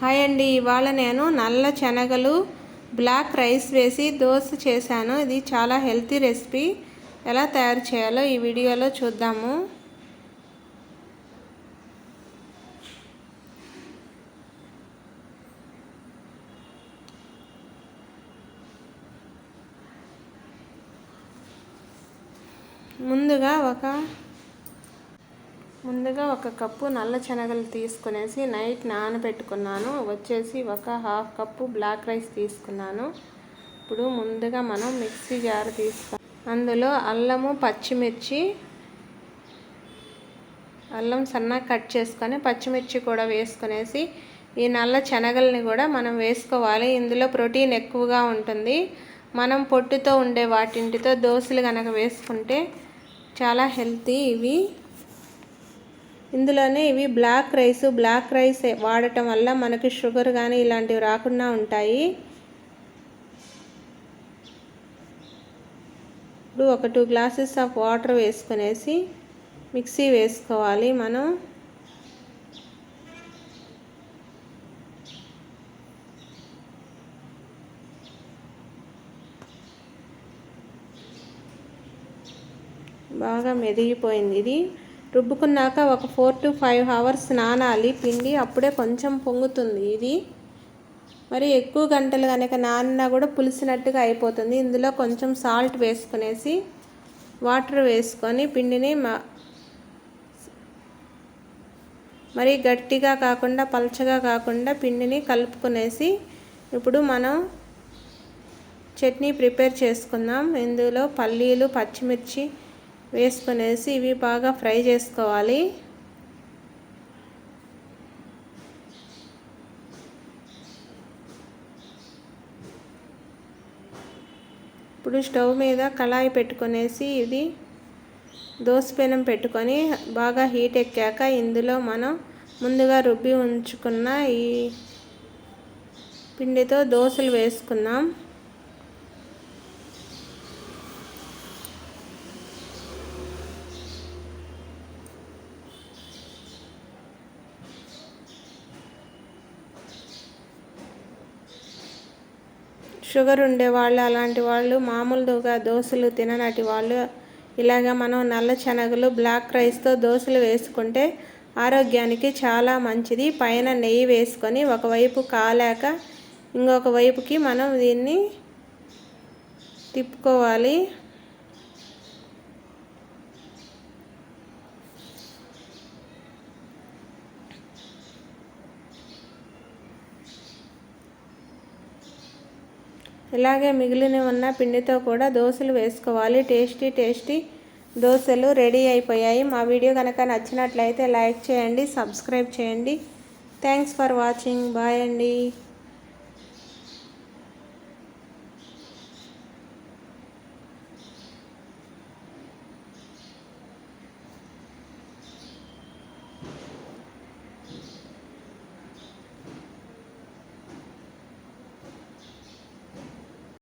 Hi అండి ఇవాళ నేను నల్ల శనగలు బ్లాక్ రైస్ వేసి దోశ చేశాను. ఇది చాలా హెల్తీ రెసిపీ. ఎలా తయారు చేయాలో ఈ వీడియోలో చూద్దాము. ముందుగా ఒక ముందుగా ఒక కప్పు నల్ల శనగలు తీసుకునేసి నైట్ నానబెట్టుకున్నాను. వచ్చేసి ఒక హాఫ్ కప్పు బ్లాక్ రైస్ తీసుకున్నాను. ఇప్పుడు ముందుగా మనం మిక్సీ జార్ తీసుకు అందులో అల్లము పచ్చిమిర్చి అల్లం సన్నగా కట్ చేసుకొని పచ్చిమిర్చి కూడా వేసుకునేసి ఈ నల్ల శనగల్ని కూడా మనం వేసుకోవాలి. ఇందులో ప్రోటీన్ ఎక్కువగా ఉంటుంది. మనం పొట్టుతో ఉండే వాటింటితో దోశలు కనుక వేసుకుంటే చాలా హెల్తీ ఇవి. ఇందులోనే ఇవి బ్లాక్ రైస్. బ్లాక్ రైస్ వాడటం వల్ల మనకి షుగర్ కానీ ఇలాంటివి రాకుండా ఉంటాయి. ఇప్పుడు ఒక టూ గ్లాసెస్ ఆఫ్ వాటర్ వేసుకునేసి మిక్సీ వేసుకోవాలి మనం. బాగా మెదిగిపోయింది ఇది. రుబ్బుకున్నాక ఒక ఫోర్ టు ఫైవ్ అవర్స్ నానాలి. పిండి అప్పుడే కొంచెం పొంగుతుంది ఇది. మరి ఎక్కువ గంటలు కనుక నానినా కూడా పులిసినట్టుగా అయిపోతుంది. ఇందులో కొంచెం సాల్ట్ వేసుకునేసి వాటర్ వేసుకొని పిండిని మరి గట్టిగా కాకుండా పలచగా కాకుండా పిండిని కలుపుకునేసి ఇప్పుడు మనం చట్నీ ప్రిపేర్ చేసుకుందాం. ఇందులో పల్లీలు పచ్చిమిర్చి వేసుకునేసి ఇవి బాగా ఫ్రై చేసుకోవాలి. ఇప్పుడు స్టవ్ మీద కళాయి పెట్టుకునేసి ఇది దోసపెనం పెట్టుకొని బాగా హీట్ ఎక్కాక ఇందులో మనం ముందుగా రుబ్బి ఉంచుకున్న ఈ పిండితో దోశలు వేసుకుందాం. షుగర్ ఉండేవాళ్ళు అలాంటి వాళ్ళు మామూలుగా దోశలు తిననటి వాళ్ళు. ఇలాగ మనం నల్ల శనగలు బ్లాక్ రైస్తో దోశలు వేసుకుంటే ఆరోగ్యానికి చాలా మంచిది. పైన నెయ్యి వేసుకొని ఒకవైపు కాలాక ఇంకొక వైపుకి మనం దీన్ని తిప్పుకోవాలి. ఇలాగే మిగిలిన ఉన్న పిండితో కూడా దోశలు వేసుకోవాలి. టేస్టీ టేస్టీ దోశలు రెడీ అయిపోయాయి. మా వీడియో కనుక నచ్చినట్లయితే లైక్ చేయండి సబ్స్క్రైబ్ చేయండి. Thanks for watching. బాయ్ అండి.